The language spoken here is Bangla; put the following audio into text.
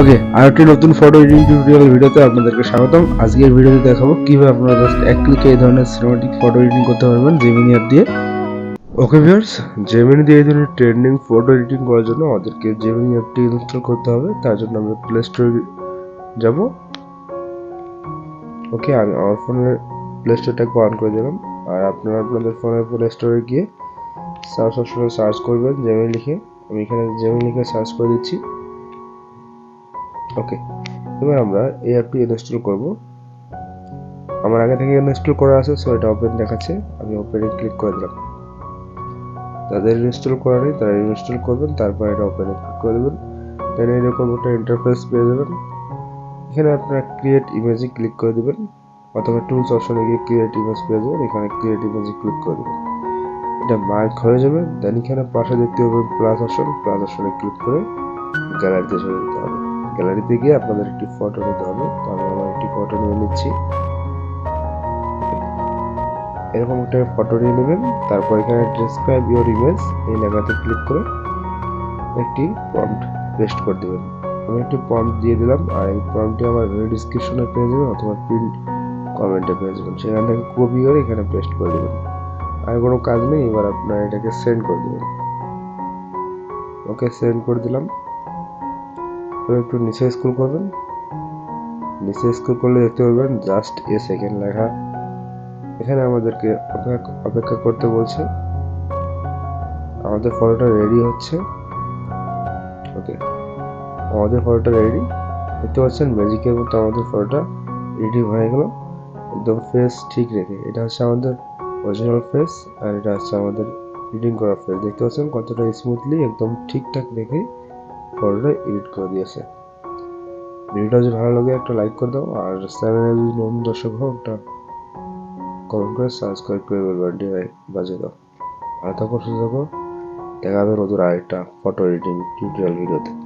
ওকে আর একটি নতুন ফটো এডিটিং টিউটোরিয়াল ভিডিওতে আপনাদেরকে স্বাগতম। আজকের ভিডিওতে দেখাবো কীভাবে আপনারা জাস্ট এক ক্লিকে এই ধরনের সিনেমাটিক ফটো এডিটিং করতে পারবেন জেমিনি অ্যাপ দিয়ে। ওকে ভিউয়ার্স জেমিনি দিয়ে এই ধরনের ট্রেন্ডিং ফটো এডিটিং করার জন্য আমাদেরকে জেমিনি অ্যাপটি ইনস্টল করতে হবে। তার জন্য আমরা প্লে স্টোরে যাব। ওকে আমি আমার ফোনের প্লে স্টোরটাকে অন করে দিলাম। আর আপনারা আপনাদের ফোনের প্লে স্টোরে গিয়ে সার্চ অপশনে সার্চ করবেন জেমিনি লিখে। আমি এখানে জেমিনি লিখে সার্চ করে দিচ্ছি। ওকে এবার আমরা এই অ্যাপটি ইনস্টল করব। আমার আগে থেকে ইনস্টল করা আছে সো এটা ওপেন দেখাচ্ছে। আমি ওপেনে ক্লিক করে দিলাম। তাদের ইনস্টল করা নেই, তারা ইনস্টল করবেন, তারপর এটা ওপেনে ক্লিক করে দেবেন। দেন এরকম একটা ইন্টারফেস পেয়ে যাবেন। এখানে আপনারা ক্রিয়েট ইমেজে ক্লিক করে দেবেন, অথবা টুলস অপশনে গিয়ে ক্রিয়েট ইমেজ পেয়ে যাবেন, এখানে ক্রিয়েট ইমেজে ক্লিক করে দেবেন। এটা মার্ক হয়ে যাবে দেন এখানে পাশে দেখতে পাবেন প্লাস অপশন প্লাস অপশনে ক্লিক করে গ্যালারিতে চলে যেতে হবে। গ্যালারিতে গিয়ে আপনাদের একটি ফটো নিতে হবে। তো আমি আমার একটি ফটো নিয়ে নিচ্ছি। এরকম একটা ফটো নিয়ে নেবেন। তারপর এখানে ডেসক্রাইব ইউর ইমেজ এই লেখাতে ক্লিক করে একটি প্রম্পট পেস্ট করে দেবেন। আমি একটি প্রম্পট দিয়ে দিলাম আর এই প্রম্পটটি আমার ডিসক্রিপশনে পেয়ে যাবেন অথবা প্রিন্ট কমেন্টে পেয়ে যাবেন। সেখান থেকে কপি করে এখানে পেস্ট করে দেবেন। আর কোনো কাজ নেই, এবার আপনার এটাকে সেন্ড করে দেবেন। ওকে সেন্ড করে দিলাম। এবার একটু নিচে স্কুল করবেন। নিচে স্কুল করলে দেখতে পাবেন জাস্ট এ সেকেন্ড লেখা। এখানে আমাদেরকে অপেক্ষা- করতে বলছে। আমাদের ফটোটা রেডি হচ্ছে। ওকে আমাদের ফটোটা রেডি দেখতে পাচ্ছেন ম্যাজিকের মতো আমাদের ফটোটা রেডি হয়ে গেল। একদম ফেস ঠিক রেখে। এটা হচ্ছে আমাদের অরিজিনাল ফেস আর এটা হচ্ছে আমাদের এডিটিং করা ফেস দেখতে পাচ্ছেন কতটা স্মুথলি একদম ঠিকঠাক রেখে ফটোটা এডিট করে দিয়েছে। ভিডিওটা যদি ভালো লাগে একটা লাইক করে দাও, আর চ্যানেলে যদি নতুন দর্শক হোক একটা কমেন্ট করে সাবস্ক্রাইব করে বেলবানটি বাজিয়ে দাও। ভালো থাকো, সুস্থ থাকো। দেখা হবে নতুন আরেকটা ফটো এডিটিং টিউটোরিয়াল ভিডিওতে